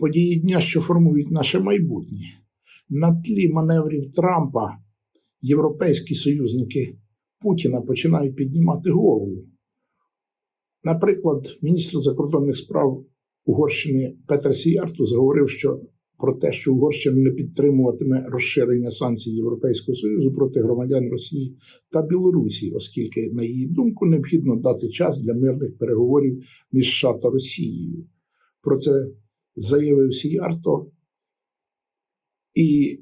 події дня, що формують наше майбутнє. На тлі маневрів Трампа європейські союзники Путіна починають піднімати голову. Наприклад, міністр закордонних справ Угорщини Петер Сіярту заговорив, що про те, що Угорщина не підтримуватиме розширення санкцій Європейського Союзу проти громадян Росії та Білорусі, оскільки, на її думку, необхідно дати час для мирних переговорів між США та Росією. Про це заявив Сіярто, і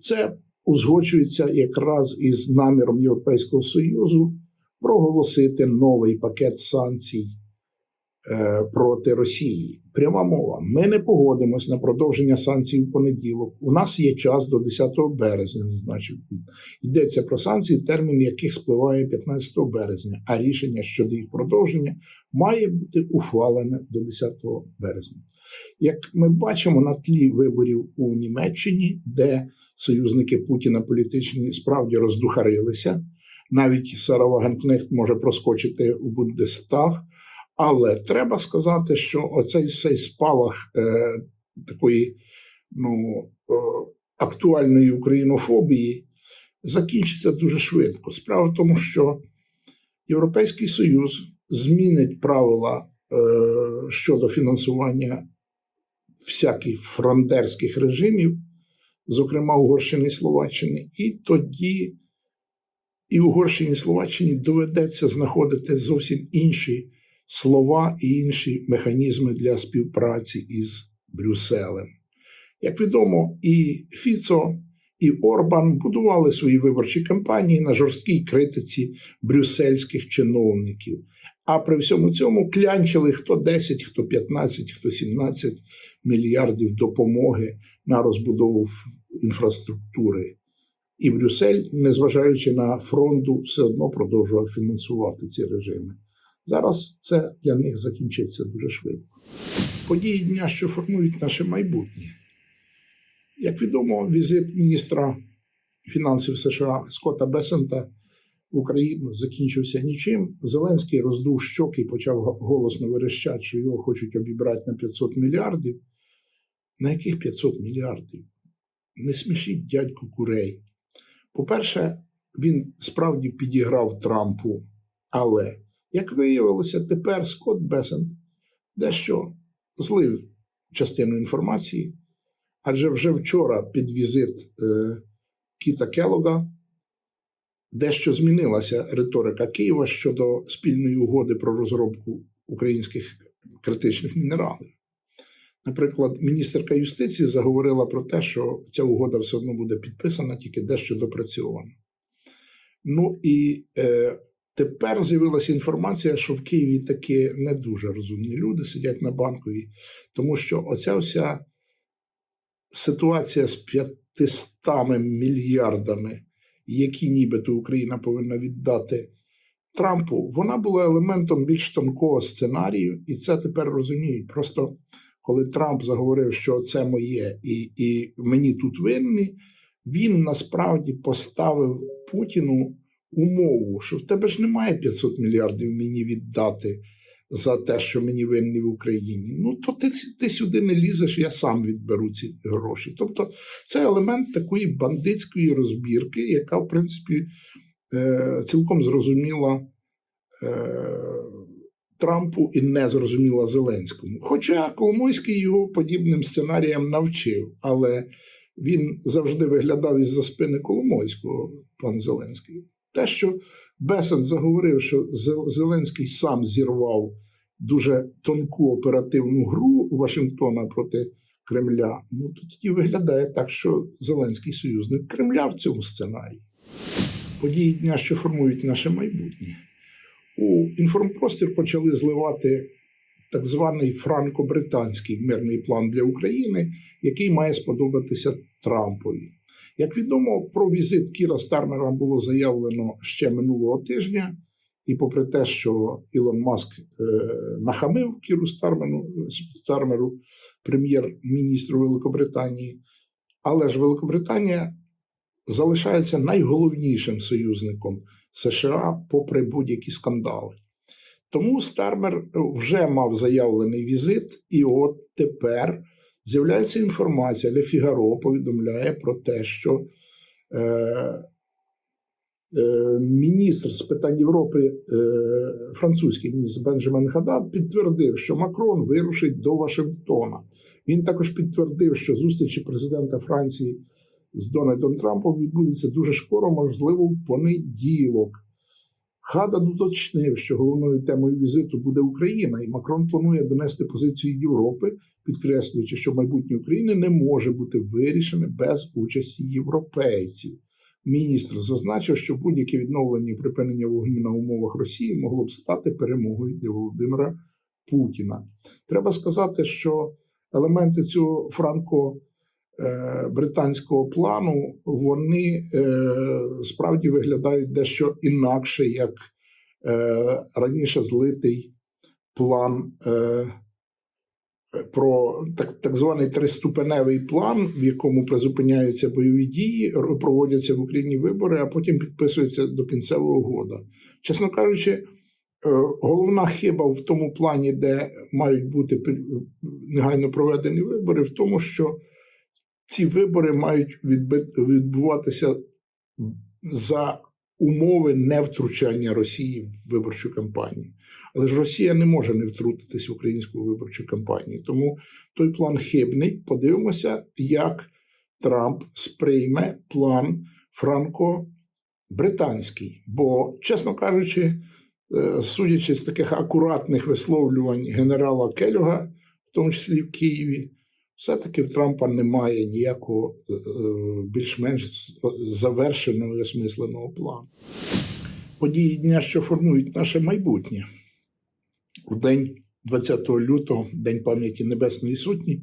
це узгоджується якраз із наміром Європейського Союзу проголосити новий пакет санкцій проти Росії. Пряма мова. Ми не погодимось на продовження санкцій у понеділок. У нас є час до 10 березня, зазначив він. Йдеться про санкції, термін яких спливає 15 березня, а рішення щодо їх продовження має бути ухвалене до 10 березня. Як ми бачимо на тлі виборів у Німеччині, де союзники Путіна політичні справді роздухарилися, навіть Сара Вагенкнехт може проскочити у Бундестаг, але треба сказати, що оцей цей спалах е, такої ну, е, актуальної українофобії закінчиться дуже швидко. Справа в тому, що Європейський Союз змінить правила е, щодо фінансування всяких фронтерських режимів, зокрема Угорщини і Словаччини, і тоді і Угорщині і Словаччині доведеться знаходити зовсім інші слова і інші механізми для співпраці із Брюсселем. Як відомо, і Фіцо, і Орбан будували свої виборчі кампанії на жорсткій критиці брюссельських чиновників. А при всьому цьому клянчили хто 10, хто 15, хто 17 мільярдів допомоги на розбудову інфраструктури. І Брюссель, незважаючи на фронту, все одно продовжував фінансувати ці режими. Зараз це для них закінчиться дуже швидко. Події дня, що формують наше майбутнє. Як відомо, візит міністра фінансів США Скотта Бесента в Україну закінчився нічим. Зеленський роздув щоки і почав голосно верещати, що його хочуть обібрати на 500 мільярдів. На яких 500 мільярдів? Не смішіть дядьку курей. По-перше, він справді підіграв Трампу, але, як виявилося, тепер Скотт Бесент дещо злив частину інформації, адже вже вчора під візит е, Кіта Келога дещо змінилася риторика Києва щодо спільної угоди про розробку українських критичних мінералів. Наприклад, міністерка юстиції заговорила про те, що ця угода все одно буде підписана, тільки дещо допрацьована. Ну і е, тепер з'явилася інформація, що в Києві такі не дуже розумні люди сидять на банковій, тому що оця вся ситуація з 500 мільярдами, які нібито Україна повинна віддати Трампу, вона була елементом більш тонкого сценарію, і це тепер розуміють. Просто коли Трамп заговорив, що це моє і, і мені тут винні, він насправді поставив Путіну умову, що в тебе ж немає 500 мільярдів мені віддати за те, що мені винні в Україні. Ну то ти, ти сюди не лізеш, я сам відберу ці гроші. Тобто це елемент такої бандитської розбірки, яка, в принципі, е, цілком зрозуміла. Е, Трампу і не зрозуміла Зеленському. Хоча Коломойський його подібним сценаріям навчив, але він завжди виглядав із за спини Коломойського, пан Зеленський. Те, що Бесен заговорив, що Зеленський сам зірвав дуже тонку оперативну гру Вашингтона проти Кремля, ну то тоді виглядає так, що Зеленський союзник Кремля в цьому сценарії. Події дня, що формують наше майбутнє. У інформпростір почали зливати так званий франко-британський мирний план для України, який має сподобатися Трампові. Як відомо, про візит Кіра Стармера було заявлено ще минулого тижня, і попри те, що Ілон Маск е, нахамив Кіру Стармену, Стармеру, прем'єр-міністру Великобританії, але ж Великобританія залишається найголовнішим союзником США попри будь-які скандали. Тому Стармер вже мав заявлений візит, і от тепер з'являється інформація. Ле Фігаро повідомляє про те, що е, е, міністр з питань Європи, е, французький міністр Бенджамін Хадад, підтвердив, що Макрон вирушить до Вашингтона. Він також підтвердив, що зустрічі президента Франції з Дональдом Трампом відбудеться дуже скоро, можливо, в понеділок. Хадад уточнив, що головною темою візиту буде Україна, і Макрон планує донести позицію Європи, підкреслюючи, що майбутнє України не може бути вирішене без участі європейців. Міністр зазначив, що будь-яке відновлення і припинення вогню на умовах Росії могло б стати перемогою для Володимира Путіна. Треба сказати, що елементи цього франко е, британського плану вони е, справді виглядають дещо інакше, як е, раніше злитий план про так, так званий триступеневий план, в якому призупиняються бойові дії, проводяться в Україні вибори, а потім підписується до кінцева угода. Чесно кажучи, е, головна хиба в тому плані, де мають бути пі- негайно проведені вибори, в тому, що ці вибори мають відбуватися за умови невтручання Росії в виборчу кампанію. Але ж Росія не може не втрутитись в українську виборчу кампанію. Тому той план хибний. Подивимося, як Трамп сприйме план франко-британський. Бо, чесно кажучи, е, судячи з таких акуратних висловлювань генерала Келюга, в тому числі в Києві, все-таки в Трампа немає ніякого е, е, більш-менш завершеного і осмисленого плану. Події дня, що формують наше майбутнє. У день 20 лютого, День пам'яті Небесної Сотні,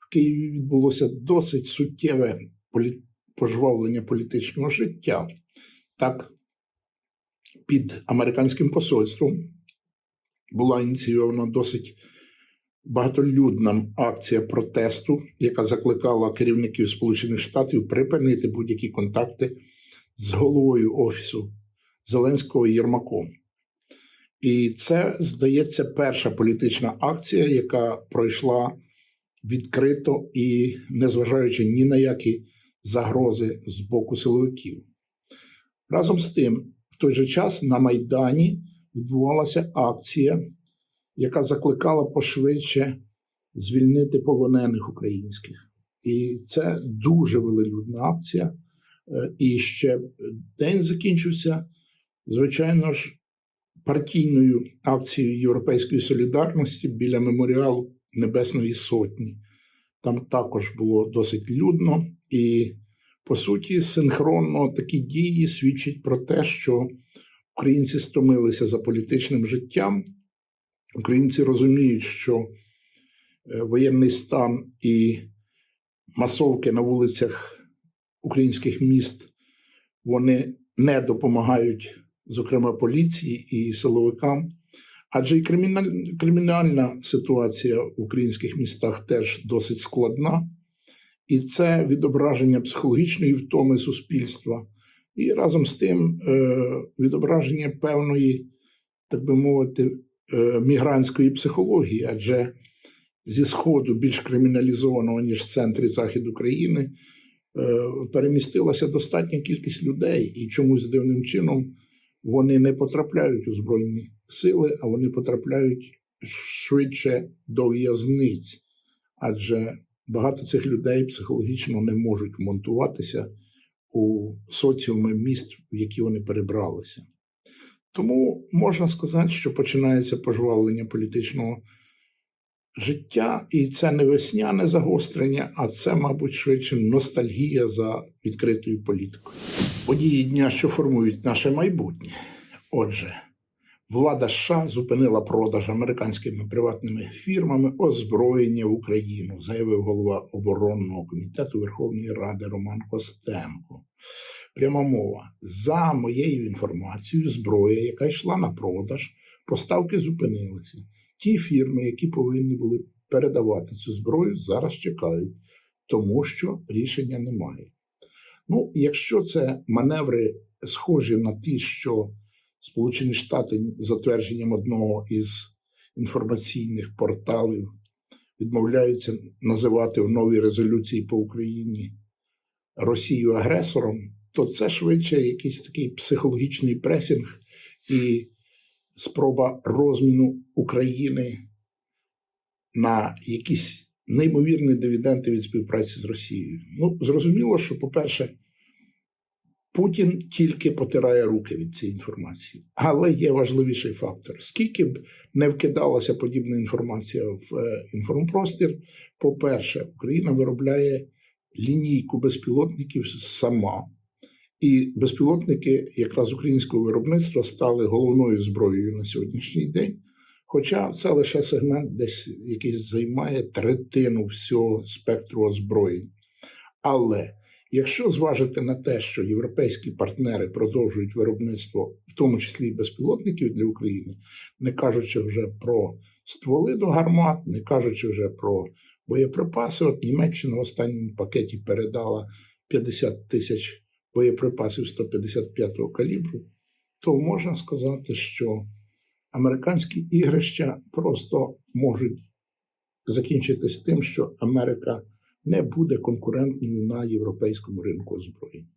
в Києві відбулося досить суттєве пожвавлення політичного життя. Так, під американським посольством була ініційована досить багатолюдна акція протесту, яка закликала керівників Сполучених Штатів припинити будь-які контакти з головою офісу Зеленського Єрмаком. І це, здається, перша політична акція, яка пройшла відкрито і незважаючи ні на які загрози з боку силовиків. Разом з тим, в той же час на Майдані відбувалася акція, яка закликала пошвидше звільнити полонених українських. І це дуже велелюдна акція. Е, І ще день закінчився, звичайно ж, партійною акцією Європейської солідарності біля меморіалу Небесної Сотні. Там також було досить людно, і по суті, синхронно такі дії свідчать про те, що українці стомилися за політичним життям. Українці розуміють, що е, воєнний стан і масовки на вулицях українських міст вони не допомагають, зокрема, поліції і силовикам. Адже і криміналь- кримінальна ситуація в українських містах теж досить складна, і це відображення психологічної втоми суспільства, і разом з тим е, відображення певної, так би мовити, е, мігрантської психології, адже зі сходу більш криміналізованого ніж в центрі захід України, е, перемістилася достатня кількість людей, і чомусь дивним чином вони не потрапляють у збройні сили, а вони потрапляють швидше до в'язниць, адже багато цих людей психологічно не можуть монтуватися у соціуми міст, в які вони перебралися. Тому можна сказати, що починається пожвавлення політичного життя, і це не весняне загострення, а це, мабуть, швидше ностальгія за відкритою політикою. Події дня, що формують наше майбутнє. Отже, влада США зупинила продаж американськими приватними фірмами озброєння в Україну, заявив голова оборонного комітету Верховної Ради Роман Костенко. Пряма мова. За моєю інформацією, зброя, яка йшла на продаж, поставки зупинилися. Ті фірми, які повинні були передавати цю зброю, зараз чекають, тому що рішення немає. Ну, якщо це маневри схожі на ті, що Сполучені Штати за твердженням одного із інформаційних порталів відмовляються називати в новій резолюції по Україні Росію агресором, то це швидше якийсь такий психологічний пресінг і спроба розміну України на якісь неймовірні дивіденди від співпраці з Росією. Ну, зрозуміло, що, по-перше, Путін тільки потирає руки від цієї інформації. Але є важливіший фактор: скільки б не вкидалася подібна інформація в е, інформпростір, по-перше, Україна виробляє лінійку безпілотників сама. І безпілотники якраз українського виробництва стали головною зброєю на сьогоднішній день. Хоча це лише сегмент, десь який займає третину всього спектру озброєнь. Але якщо зважити на те, що європейські партнери продовжують виробництво, в тому числі і безпілотників для України, не кажучи вже про стволи до гармат, не кажучи вже про боєприпаси, от Німеччина в останньому пакеті передала 50 тисяч боєприпасів 155-го калібру, то можна сказати, що американські ігрища просто можуть закінчитись тим, що Америка не буде конкурентною на європейському ринку озброєнь.